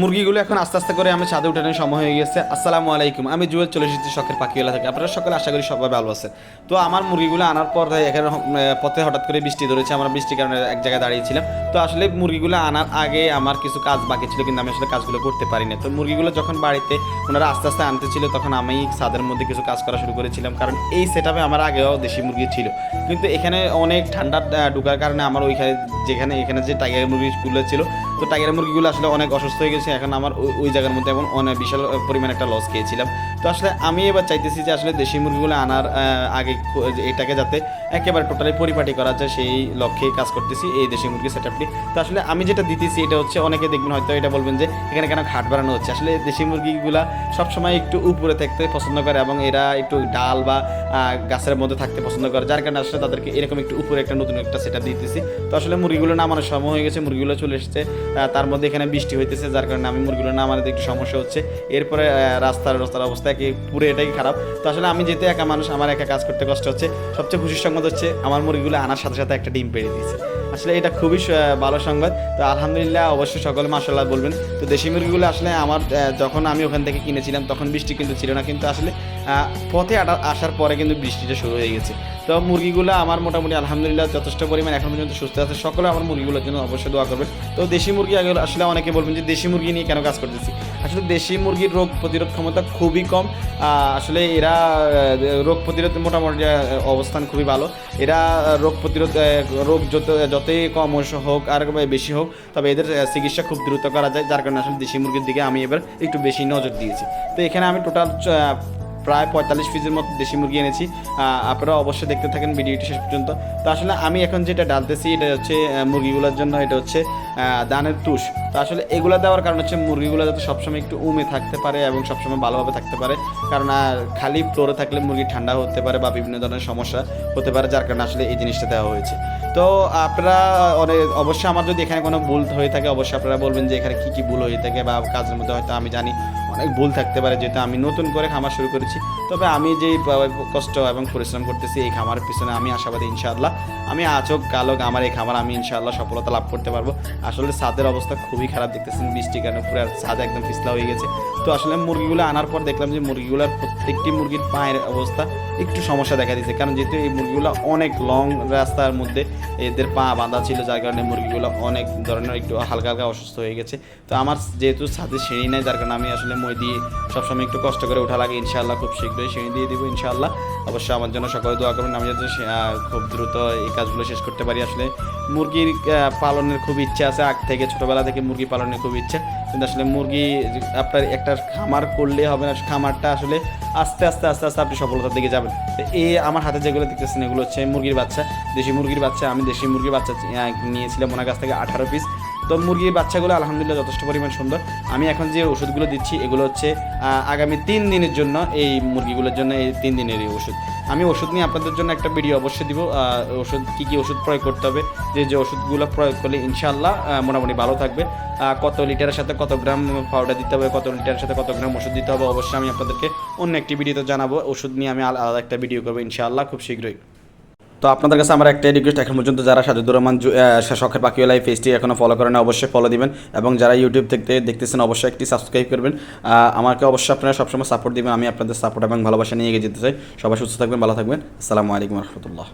মুরগিগুলো এখন আস্তে আস্তে করে আমি ছাদে উঠানোর সময় হয়ে গেছে। আসসালামু আলাইকুম। আমি জুয়েল চলে এসেছি শখের পাখিওয়ালা থেকে। আপনারা সকলে আশা করি সবাই ভালো আছে তো আমার মুরগিগুলো আনার পর এখানে পথে হঠাৎ করে বৃষ্টি ধরেছে। আমরা বৃষ্টির কারণে এক জায়গায় দাঁড়িয়েছিলাম। তো আসলে মুরগিগুলো আনার আগে আমার কিছু কাজ বাকি ছিল, কিন্তু আমি আসলে কাজগুলো করতে পারি না তো মুরগিগুলো যখন বাড়িতে ওনারা আস্তে আস্তে আনতে ছিল তখন আমি ছাদের মধ্যে কিছু কাজ করা শুরু করেছিলাম। কারণ এই সেট আপে আমার আগেও দেশি মুরগি ছিল। কিন্তু এখানে অনেক ঠান্ডা ঢোকার কারণে আমার ওইখানে যেখানে, এখানে যে টাইগার মুরগিগুলো ছিল তো টাইগার মুরগিগুলো আসলে অনেক অসুস্থ হয়ে গেছে। এখন আমার ওই- জায়গার মধ্যে এমন অনেক বিশাল পরিমাণ একটা লস খেয়েছিলাম। তো আসলে আমি এবার চাইতেছি যে আসলে দেশি মুরগিগুলো আনার আগে এটাকে যাতে একেবারে টোটালি পরিপাটি করা যায়, সেই লক্ষ্যে কাজ করতেছি এই দেশি মুরগি সেট আপটি তো আসলে আমি যেটা দিতেছি এটা হচ্ছে, অনেকে দেখবেন হয়তো এটা বলবেন যে এখানে কেন ঘাট বাড়ানো হচ্ছে? আসলে দেশি মুরগিগুলা সবসময় একটু উপরে থাকতে পছন্দ করে এবং এরা একটু ডাল বা গাছের মধ্যে থাকতে পছন্দ করে। যার কারণে আসলে তাদেরকে এরকম একটু উপরে একটা নতুন একটা সেট দিতেছি। তো আসলে মুরগিগুলো নামানোর সময় হয়ে গেছে, মুরগিগুলো চলে এসেছে। তার মধ্যে এখানে বৃষ্টি হইতেছে, যার কারণে আমি মুরগিগুলো নামানোতে একটু সমস্যা হচ্ছে। এরপরে রাস্তার রাস্তার অবস্থা একে পুরো এটাই খারাপ। তো আসলে আমি যেতে একা মানুষ, আমার একা কাজ করতে কষ্ট হচ্ছে, সবচেয়ে খুশির সংবাদ হচ্ছে আমার মুরগিগুলো আনার সাথে সাথে একটা ডিম পেড়ে দিয়েছে। আসলে এটা খুবই ভালো সংবাদ। তো আলহামদুলিল্লাহ অবশ্যই সকলে মাসাল্লাহ বলবেন। তো দেশি মুরগিগুলো আসলে আমার যখন আমি ওখান থেকে কিনেছিলাম, তখন বৃষ্টি কিন্তু ছিল না। কিন্তু আসলে পথে আসার পরে কিন্তু বৃষ্টিটা শুরু হয়ে গেছে। তো মুরগিগুলো আমার মোটামুটি আলহামদুলিল্লাহ যথেষ্ট পরিমাণ এখন পর্যন্ত সুস্থ আছে। সকলে আমার মুরগিগুলোর জন্য অবশ্যই দোয়া করবেন। তো দেশি মুরগি আসলে অনেকে বলবেন যে দেশি মুরগি নিয়ে কেন কাজ করতেছি? আসলে দেশি মুরগির রোগ প্রতিরোধ ক্ষমতা খুবই কম। আসলে এরা রোগ প্রতিরোধ মোটামুটি অবস্থান খুবই ভালো। এরা রোগ প্রতিরোধ রোগ যত যত যতই কম হোক, আর বেশি হোক, তবে এদের চিকিৎসা খুব দ্রুত করা যায়, যার কারণে আসলে দেশি মুরগির দিকে আমি এবার একটু বেশি নজর দিয়েছি। তো এখানে আমি টোটাল প্রায় পঁয়তাল্লিশ পিসের মতো দেশি মুরগি এনেছি। আপনারা অবশ্যই দেখতে থাকেন ভিডিওটি শেষ পর্যন্ত। তো আসলে আমি এখন যেটা ডালতেছি, এটা হচ্ছে মুরগিগুলোর জন্য, এটা হচ্ছে দানের তুষ। তো আসলে এগুলো দেওয়ার কারণ হচ্ছে মুরগিগুলো যাতে সবসময় একটু উমে থাকতে পারে এবং সবসময় ভালোভাবে থাকতে পারে। কারণ আর খালি ফ্লোরে থাকলে মুরগি ঠান্ডা হতে পারে বা বিভিন্ন ধরনের সমস্যা হতে পারে, যার কারণে আসলে এই জিনিসটা দেওয়া হয়েছে। তো আপনারা অনেক, অবশ্যই আমার যদি এখানে কোনো ভুল হয়ে থাকে, অবশ্যই আপনারা বলবেন যে এখানে কী কী ভুল হয়ে থাকে বা কাজের মধ্যে হয়তো আমি জানি অনেক ভুল থাকতে পারে, যেহেতু আমি নতুন করে খামার শুরু করেছি। তবে আমি যে কষ্ট এবং পরিশ্রম করতেছি এই খামারের পিছনে আমি আশাবাদী, ইনশাআল্লাহ। আমি আচক কালক আমার এই খামার আমি ইনশাআল্লাহ সফলতা লাভ করতে পারব। আসলে ছাদের অবস্থা খুবই খারাপ দেখতেছেন, বৃষ্টি কারণে পুরো ছাদ একদম পিছলা হয়ে গেছে। তো আসলে মুরগিগুলো আনার পর দেখলাম যে মুরগিগুলোর প্রত্যেকটি মুরগির পায়ের অবস্থা একটু সমস্যা দেখা দিয়েছে। কারণ যেহেতু এই মুরগিগুলো অনেক লং রাস্তার মধ্যে এদের পা বাঁধা ছিল, যার কারণে মুরগিগুলো অনেক ধরনের একটু হালকা হালকা অসুস্থ হয়ে গেছে। তো আমার যেহেতু ছাদে সিঁড়ি নেই, যার কারণে আমি আসলে মই দিয়ে সবসময় একটু কষ্ট করে ওঠা লাগে। ইনশাআল্লাহ খুব শীঘ্রই সিঁড়ি দিয়ে দিব, ইনশাআল্লাহ। অবশ্যই আমার জন্য সকলে দোয়া করবেন। আমি যাতে খুব দ্রুত এই কাজগুলো শেষ করতে পারি। আসলে মুরগির পালনের খুব ইচ্ছা আছে, আগ থেকে ছোটোবেলা থেকে মুরগি পালনের খুব ইচ্ছা। কিন্তু আসলে মুরগি আপনার একটা খামার করলে হবে না, খামারটা আসলে আস্তে আস্তে আস্তে আস্তে আপনি সফলতার দিকে যাবেন। তো এই আমার হাতে যেগুলো দেখতেছেন, এগুলো হচ্ছে মুরগির বাচ্চা, দেশি মুরগির বাচ্চা। আমি দেশি মুরগির বাচ্চা নিয়েছিলাম ওনার কাছ থেকে আঠারো পিস তো মুরগির বাচ্চাগুলো আলহামদুলিল্লাহ যথেষ্ট পরিমাণ সুন্দর। আমি এখন যে ওষুধগুলো দিচ্ছি, এগুলো হচ্ছে আগামী তিন দিনের জন্য এই মুরগিগুলোর জন্য এই তিন দিনের এই ওষুধ। আমি ওষুধ নিয়ে আপনাদের জন্য একটা ভিডিও অবশ্যই দিব ওষুধ, কী কী ওষুধ প্রয়োগ করতে হবে, যে যে ওষুধগুলো প্রয়োগ করলে ইনশাল্লাহ মোটামুটি ভালো থাকবে। কত লিটারের সাথে কত গ্রাম পাউডার দিতে হবে, কত লিটারের সাথে কত গ্রাম ওষুধ দিতে হবে, অবশ্যই আমি আপনাদেরকে অন্য একটি ভিডিওতে জানাব। ওষুধ নিয়ে আমি আলা- আলাদা একটা ভিডিও করব ইনশাআল্লাহ, খুব শীঘ্রই। তো আপনাদের কাছে আমার একটাই রিকোয়েস্ট এখন পর্যন্ত যারা সাজুদুর রহমান শখের পাখিওয়ালা এই পেজটি এখনও ফলো করেন, অবশ্যই ফলো দিবেন এবং যারা ইউটিউব থেকে দেখতেছেন, অবশ্যই একটি সাবস্ক্রাইব করবেন। আমাকে অবশ্যই আপনারা সবসময় সাপোর্ট দিবেন, আমি আপনাদের সাপোর্ট এবং ভালোবাসা নিয়ে এগিয়ে যেতে চাই। সবাই সুস্থ থাকবেন, ভালো থাকবেন। আসসালামু আলাইকুম রহমতুল্লাহ।